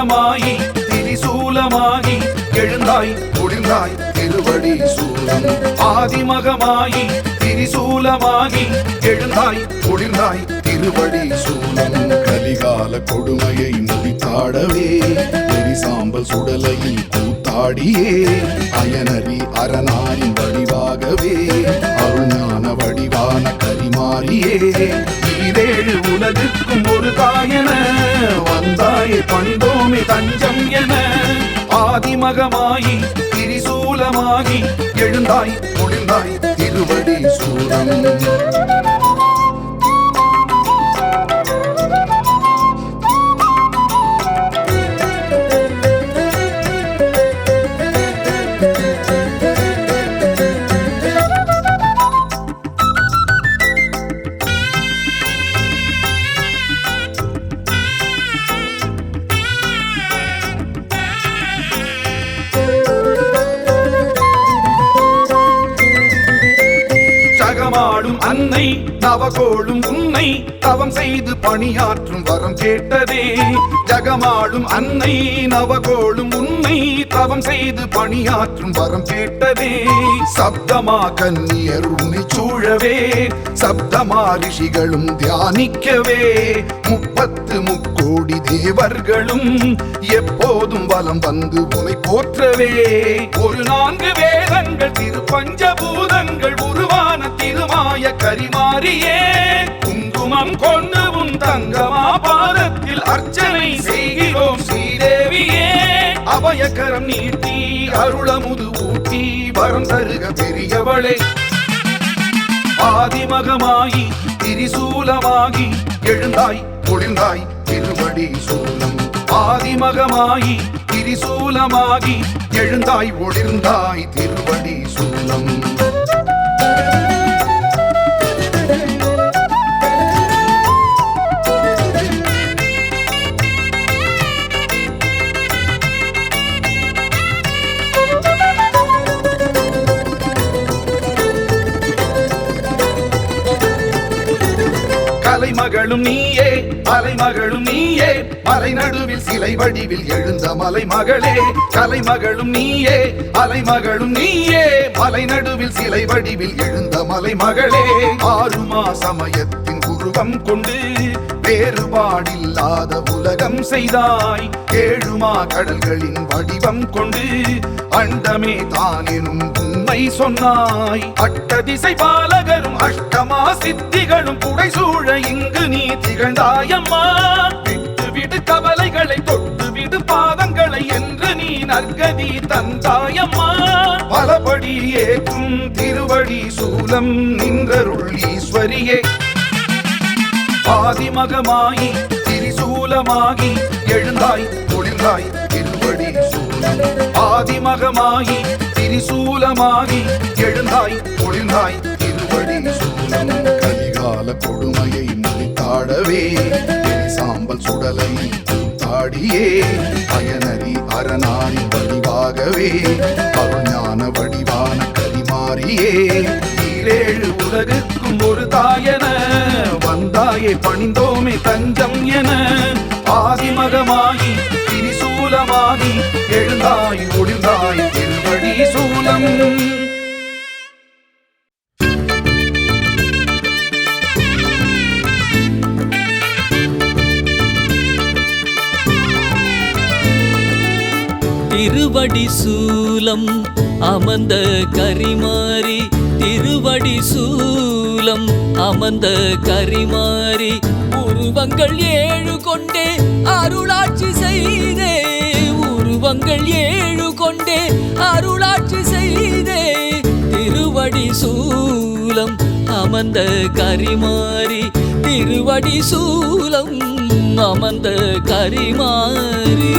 ஆதிமகமாயி திரிசூலமாகி எழுந்தாய் ஒளிர்ந்தாய் திருவடி சூலம் ஆதிமகமாயி திரிசூலமாகி எழுந்தாய் ஒளிர்ந்தாய் திருவடி சூலம் கலிகால கொடுமையை முடித்தாடவே சாம்பல் சுடலையில் கூத்தாடியே அயனரி அரணாரின் வடிவாகவே அருள்ஞான வடிவான கரிமாரியே ஈரேழு உலகிற்கும் ஒரு தாயன வந்தாயே பணிந்தோமே தஞ்சம் என. ஆதிமகமாயி திரிசூலமாகி எழுந்தாய் முடிந்தாய் திருவடி சூலம். பணியாற்றும் வரம் கேட்டதே. ஜகமாடும் அன்னை நவகோளும் உன்னை தவம் செய்து பணியாற்றும் வரம் கேட்டதே. சப்தமா கன்னியர் உன்னை சூழவே சப்தமா ரிஷிகளும் தியானிக்கவே. முப்பத்து முக்கோடி தேவர்களும் எப்போதும் வலம் வந்து உனை போற்றவே. ஒரு நான்கு வேதங்கள் திரு பஞ்சபூதங்கள் உருவான திருமாய கரிமாரியே. குங்குமம் கொண்டு உன் தங்கமா பாதத்தில் அர்ச்சனை செய்கிறோம் ஸ்ரீதேவியே. அபயக்கரம் நீட்டி அருளமுது ஊட்டி வரம் தருக பெரியவளே. ஆதிமகமாகி திரிசூலமாகி எழுந்தாய் ஒளிர்ந்தாய் திருவடி சூலம். ஆதிமகமாயி திரிசூலமாகி எழுந்தாய் ஒளிர்ந்தாய் திருவடி சூலம். மகளும் நீயே அலைமகளும் நீயே. மலை நடுவில் சிலை வடிவில் எழுந்த மலை மகளே கலைமகளும் நீயே அலைமகளும் நீயே. மலை நடுவில் சிலை வடிவில் எழுந்த மலை மகளே ஆறுமா சமயத்தின் உருவம் கொண்டு வேறுபாடில்லாத உலகம் செய்தாய். ஏழுமா கடல்களின் வடிவம் கொண்டு அண்டமே தானெனும் உண்மை சொன்னாய். அட்ட திசை பாலகரும் அஷ்டமா சித்திகளும் புடை சூழ இங்கு நீ திகழ்ந்தாயம்மா. விட்டு விடு கவலைகளை தொட்டு விடு பாதங்களை என்று நீ நற்கதி தந்தாயம்மா. பலபடி ஏற்றும் திருவடி சூலம் நின்றருள் ஈஸ்வரியே. ஆதிமகமாயி திரிசூலமாகி எழுந்தாய் ஒளிர்ந்தாய் திருவடி சூலம் ஆதிமகமாயி திரிசூலமாகி எழுந்தாய் ஒளிர்ந்தாய் திருவடி சூலம் கலிகால கொடுமையை முடித்தாடவே சாம்பல் சுடலை தாடியே பயனறி அரணாரி வடிவாகவே அருஞான வடிவான கரிமாறியே ஈரேழு உலகுக்கும் ஒரு தாயன வந்தாயே பணிந்தோமே தஞ்சம் என. ஆதிமகமாகி திரிசூலமாகி எழுந்தாய் ஒளிர்ந்தாய் திருவடி சூலம். திருவடி சூலம். அமர்ந்த கரிமாறி திருவடி சூலம் அமர்ந்த கரிமாறி உருவங்கள் ஏழு கொண்டே அருளாட்சி செய்தே. உருவங்கள் ஏழு கொண்டே அருளாட்சி செய்தே. திருவடி சூலம் அமர்ந்த கரிமாறி திருவடி சூலம் அமர்ந்த கரிமாறி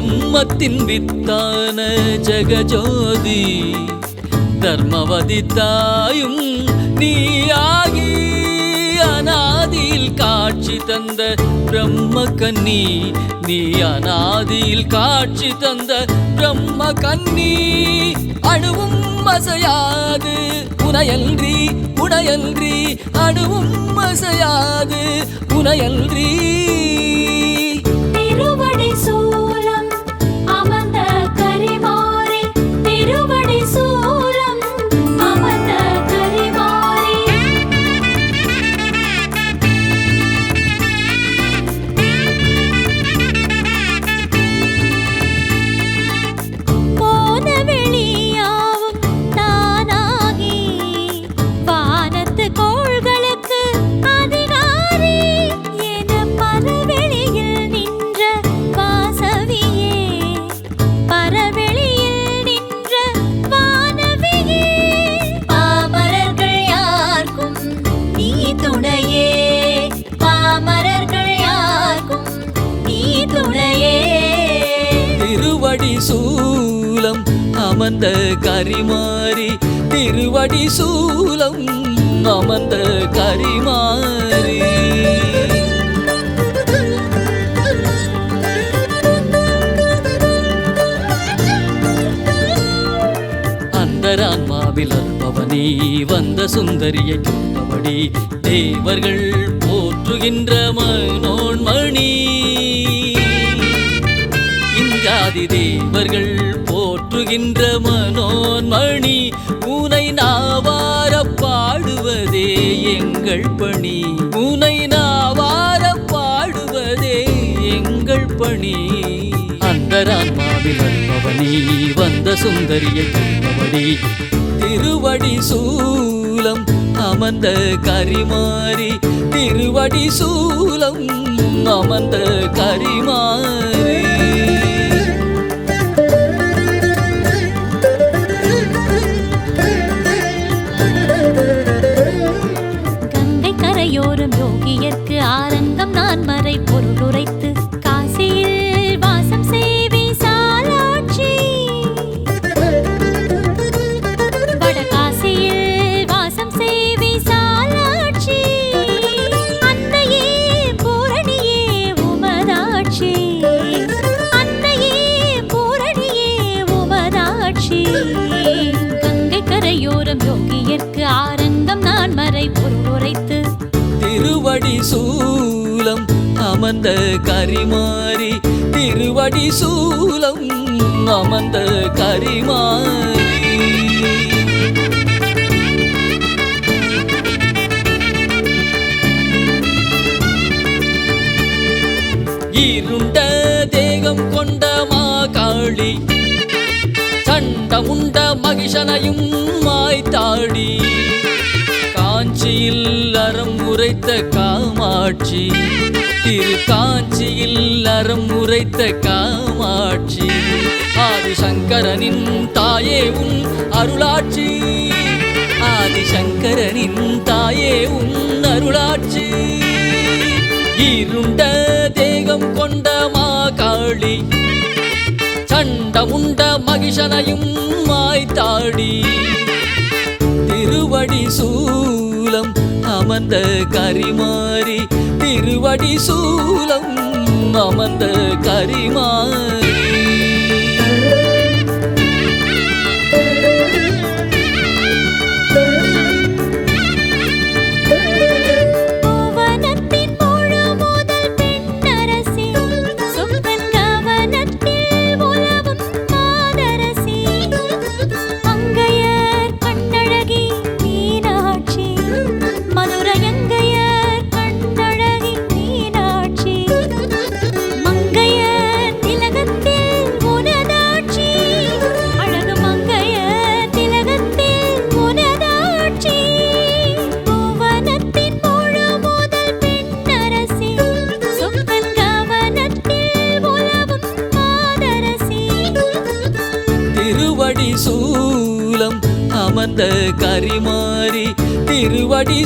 பிரம்மத்தின் வித்தான ஜகஜோதி தர்மவதி தாயும் நீயாகி அநாதியில் காட்சி தந்த பிரம்ம கன்னி நீ அநாதியில் காட்சி தந்த பிரம்ம கன்னி அணுவும் அசையாது உனையன்றி உனையன்றி அணுவும் அசையாது உனையன்றி அமர்ந்த கரிமாறி திருவடி சூலம் அமர்ந்த கரிமாறி. அந்தரான்மாவில் அற்பவனி வந்த சுந்தரியை கொண்டபடி தேவர்கள் போற்றுகின்ற மனோன்மணி. இஞ்சாதி தேவ பணி உனை நாவார பாடுவதே எங்கள் பணி. உனை நாவார பாடுவதே எங்கள் பணி. அந்தராத்மாவில் அன்பவனி வந்த சுந்தரியை கொண்டபடி திருவடி சூலம் அமர்ந்த கரிமாறி திருவடி சூலம் அமர்ந்த கரிமாறி. அமர்ந்த கரிமாறி திருவடி சூலம் அமர்ந்த கரிமாறி. இருண்ட தேகம் கொண்ட மாகாளி சண்டமுண்ட மகிஷனையும் மாய்த்தாடி காஞ்சியில் அறம் உரைத்த காமாட்சி திரு காஞ்சியில் அறம் உரைத்த காமாட்சி. ஆதிசங்கரனின் தாயே உன் அருளாட்சி. ஆதிசங்கரனின் தாயே உன் அருளாட்சி. இருண்ட தேகம் கொண்ட மா காளி சண்டமுண்ட மகிஷனையும் மாய்த்தாடி. திருவடி சூலம் அமர்ந்த கரிமாறி. திருவடி சூலம் அமர்ந்த கரிமாறி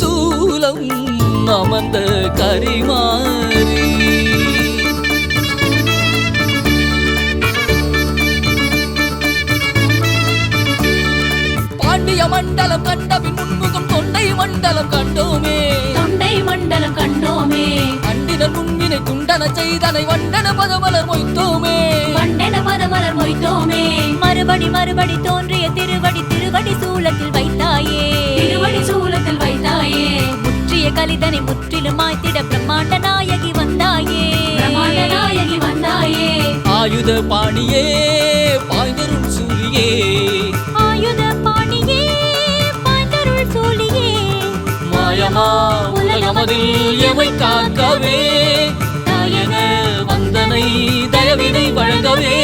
சூலம் அமர்ந்த கரிமாறி. பாண்டிய மண்டலம் கண்ட பின் முன்முகம் தொண்டை மண்டலம் கண்டோமே. தொண்டை மண்டலம் கண்டோமே. செய்தனை வண்டன பதமலர் மொய்த்தோமே. மண்டன பதமலர் மொய்த்தோமே. மறுபடி மறுபடி தோன்றிய திருவடி திருவடி சூலத்தில் வைத்தாயே. திருவடி சூலத்தில் வைத்தாயே முற்றிய கலிதனை முற்றிலும் மாய்த்திட பிரம்மாண்ட நாயகி வந்தாயே. பிரம்மாண்ட நாயகி வந்தாயே. ஆயுத பாணியே பாய்ந்தருள் சூரியே ஆயுத பாணியே பாய்ந்தருள் சூழியே. மாயமா உலகமதில் எமை காக்கவே? தாயன வந்தனை தயவினை வழங்கவே.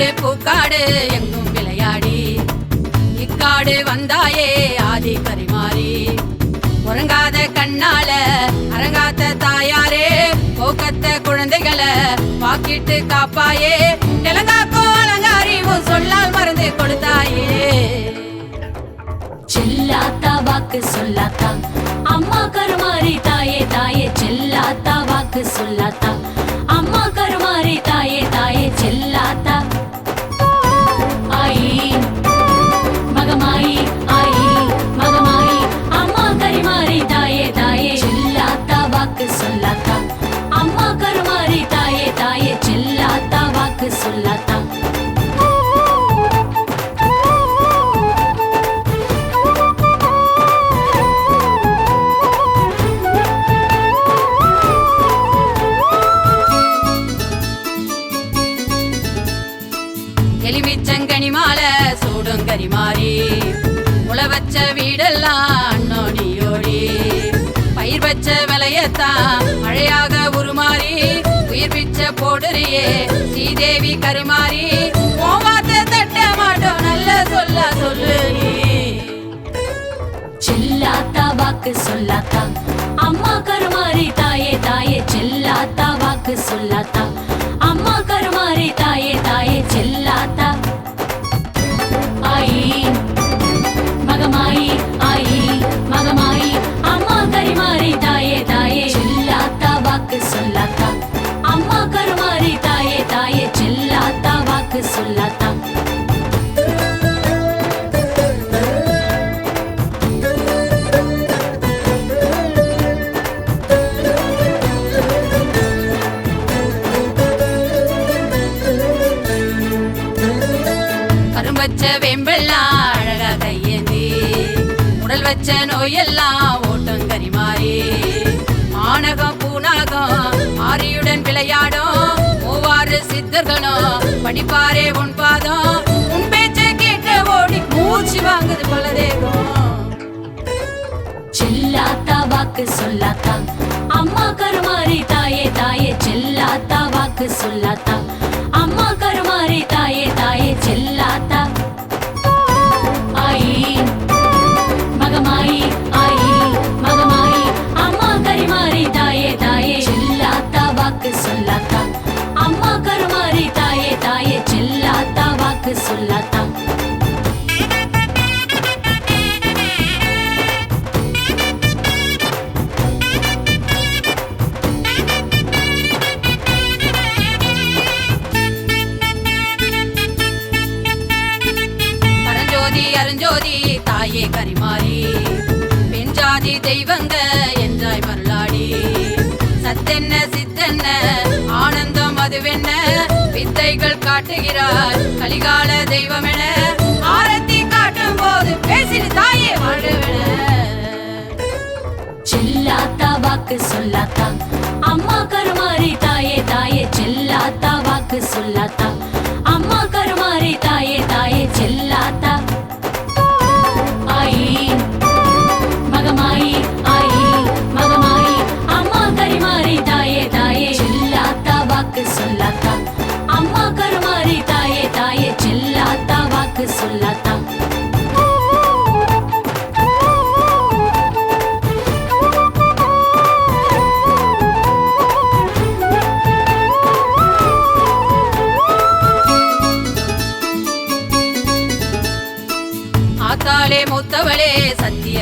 ஏற்காடு பூக்காடு எங்கும் விளையாடி. இக்காடு வந்தாயே ஆதி கரிமாறி உறங்காத கண்ணால அரங்காத்த தாயாரே போக்கத்த குழந்தைகளை பாக்கிட்டு காப்பாயே. நிலங்காக்கோ அலங்காரி உன் சொல்லால் மருந்து கொடுத்தாயே. செல்லாத்தா வாக்கு சொல்லாத்தா. அம்மா கருமாறி தாயே தாயே செல்லாத்தா வாக்கு சொல்லாத்தா. அம்மா கருமாறி மிச்சங்கனி மாலை சூடும் கரிமாறி முளை வச்ச வீடெல்லாம் அண்ணோடியோடி பயிர் வச்ச விலையத்தான் மழையாக உருமாறி. உயிர் பிச்ச போடுறியே ஸ்ரீதேவி கருமாறி. போவாத்த தட்ட மாட்டோம் நல்ல சொல்ல சொல்லு நீ. செல்லாத்தா வாக்கு சொல்லாத்தா. அம்மா கருமாறி தாயே தாயே செல்லாத்தா வாக்கு சொல்லாத்தா. அம்மா தாயே தாயே செல்லாத்தா ஆயி மகமாயி ஆயி மகமாயி அம்மா கரிமாரி தாயே தாயே செல்லாத்தா வாக்கு சொல்லாத்தா அம்மா கருமாரி தாயே தாயே செல்லாத்தா வாக்கு வெம்பெல்லாம் அழகா கையேந்தி உடல் வச்ச நோயெல்லாம் ஓட்டம் கரிமாறி ஆனகம் பூனாகம் ஆரியுடன் விளையாடும் மூவாறு சித்தர்களும் படிப்பாரே உன் பாதம். உன் பேச்ச கேட்க ஓடி மூச்சு வாங்குது பல தேகம் செல்லாத்தா வாக்கு சொல்லாத்தா அம்மா கருமாறி தாயே தாயே செல்லாத்தா வாக்கு சொல்லாத்தா. ஆனந்தம் வித்தைகள் காட்டுகிறார். கலிகால தெய்வமென ஆரத்தி காட்டும் போது பேசிடு தாயே வாழ்வென. செல்லாத்தா வாக்கு சொல்லாத்தா. அம்மா கருமாறி தாயே தாயே செல்லாத்தா வாக்கு சொல்லாத்தா.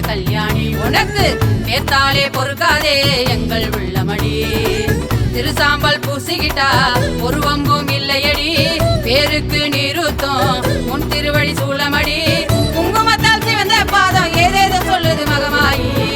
கல்யாணி உனக்கு நேர்த்தாலே பொறுக்காதே எங்கள் உள்ளமடி திருசாம்பல் பூசிக்கிட்டா ஒரு இல்லையடி. பேருக்கு நீருத்தம் முன் திருவழி சூளமடி. குங்குமத்தால் சிவந்த பாதம் ஏதேதோ சொல்லுது மகமாயி.